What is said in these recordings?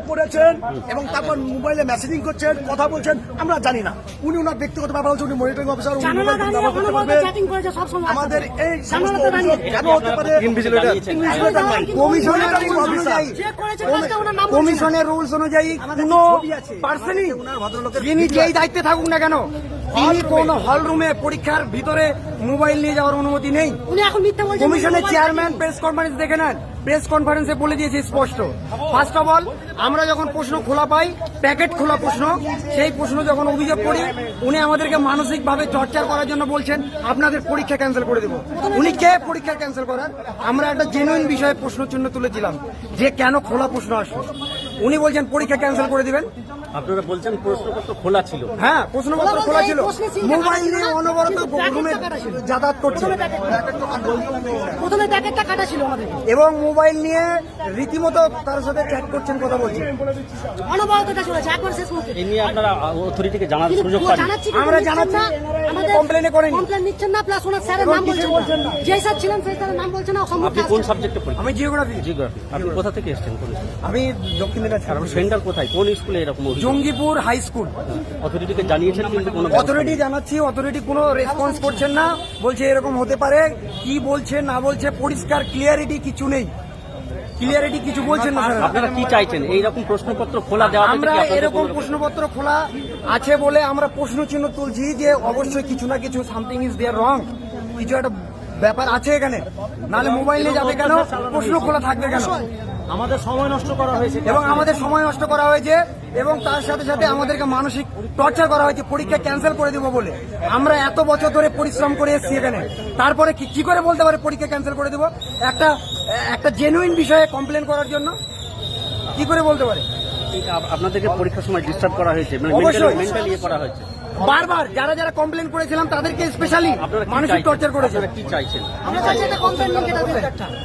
করেছেন এবং তারপর মোবাইলে মেসেজিং করছেন কথা বলছেন আমরা জানি না। উনি ওনার ব্যক্তিগত ব্যাপার হচ্ছে উনি মনিটরিং অফিসার উনি আমাদের এই সমস্ত কেন হতে পারে? কমিশনের রুলস অনুযায়ী কোন পার্সনই যিনি যেই দায়িত্বে থাকুক না কেন তিনি কোন হল রুমে পরীক্ষার ভিতরে মোবাইল নিয়ে যাওয়ার অনুমতি নেই। কমিশনের চেয়ারম্যান প্রেস কনফারেন্স দেখে নেন। প্রেস কনফারেন্সে বলে দিয়েছে স্পষ্ট। ফার্স্ট অফ অল আমরা যখন প্রশ্ন খোলা পাই প্যাকেট খোলা প্রশ্ন সেই প্রশ্ন যখন অভিযোগ করি উনি আমাদেরকে মানসিকভাবে চর্চার করার জন্য বলছেন আপনাদের পরীক্ষা ক্যান্সেল করে দেব। উনি কে পরীক্ষা ক্যান্সেল করার? আমরা একটা জেনুইন বিষয়ে প্রশ্ন চিহ্ন তুলেছিলাম যে কেন খোলা প্রশ্ন আসলো। উনি বলছেন পরীক্ষা ক্যান্সেল করে দিবেন। আপনারা বলছেন প্রশ্নপত্র খোলা ছিল। হ্যাঁ প্রশ্নপত্র খোলা ছিল। মোবাইল নিয়ে অনবরত রুমে যাতায়াত করছে। প্রথমে প্যাকেটটা কাটা ছিল। আমাদের। এবং মোবাইল নিয়ে রীতিমতো তার সাথে চ্যাট করছেন কথা বলছেন। অনবরত এটা চলেছে একবার শেষ মুহূর্তে। এই নিয়ে আপনারা অথরিটিকে জানার সুযোগ পান আমরা জানাচ্ছি, কমপ্লেনে করেনি। কমপ্লেন নিচ্ছেন না প্লাস ওনার স্যারের নাম বলছেন বলছেন না। না। যে স্যার ছিলেন সেই স্যারের নাম বলছেন না অসম্ভব আপনি কোন সাবজেক্টে পড়েছেন? আমি জিওগ্রাফি জিওগ্রাফি আপনি কোথা থেকে এসেছেন? আমি দক্ষিণ সেন্টার কোথায়? কোন স্কুলে এরকম জঙ্গিপুর হাই স্কুল। অথরিটিকে জানিয়েছেন কিন্তু কোনো অথরিটি জানাচ্ছি অথরিটি কোনো রেসপন্স করছেন না। বলছে এরকম হতে পারে। কি বলছে না বলছে পরিষ্কার ক্লিয়ারিটি কিছু নেই। ক্লিয়ারিটি কিছু বলছেন না স্যার। আপনারা কি চাইছেন? এইরকম প্রশ্নপত্র খোলা দেওয়া আমরা এরকম প্রশ্নপত্র খোলা আছে বলে আমরা প্রশ্ন চিহ্ন তুলছি যে অবশ্যই কিছু না কিছু সামথিং ইজ দেয়ার রং কিছু একটা ব্যাপার আছে এখানে। নাহলে মোবাইল নিয়ে যাবে কেন? প্রশ্ন খোলা থাকবে কেন? আমাদের সময় নষ্ট করা হয়েছে। এবং আমাদের সময় নষ্ট করা হয়েছে এবং তার সাথে সাথে আমাদেরকে মানসিক টর্চার করা হয়েছে পরীক্ষা ক্যান্সেল করে দেবো বলে। আমরা এত বছর ধরে পরিশ্রম করে এসেছি এখানে। তারপরে কি করে বলতে পারে পরীক্ষা ক্যান্সেল করে দেবো? একটা একটা জেনুইন বিষয়ে কমপ্লেন করার জন্য কি করে বলতে পারে? আপনাদেরকে পরীক্ষার সময় ডিস্টার্ব করা হয়েছে। মানে। মেন্টালি ইয়ে করা হয়েছে। বারবার যারা যারা কমপ্লেন করেছিলাম তাদেরকে স্পেশালি মানসিক? টর্চার করেছে। কি চাইছেন?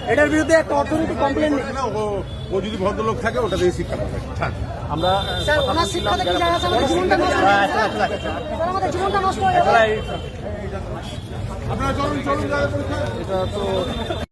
এটার বিরুদ্ধে একটা অথরিটি কমপ্লেন ও- যদি ভদ্রলোক থাকে ওটা দিয়ে শিক্ষা পাবে আমরা হয়ে হয়ে যাচ্ছে আপনারা চলুন চলুন যারা পরীক্ষা।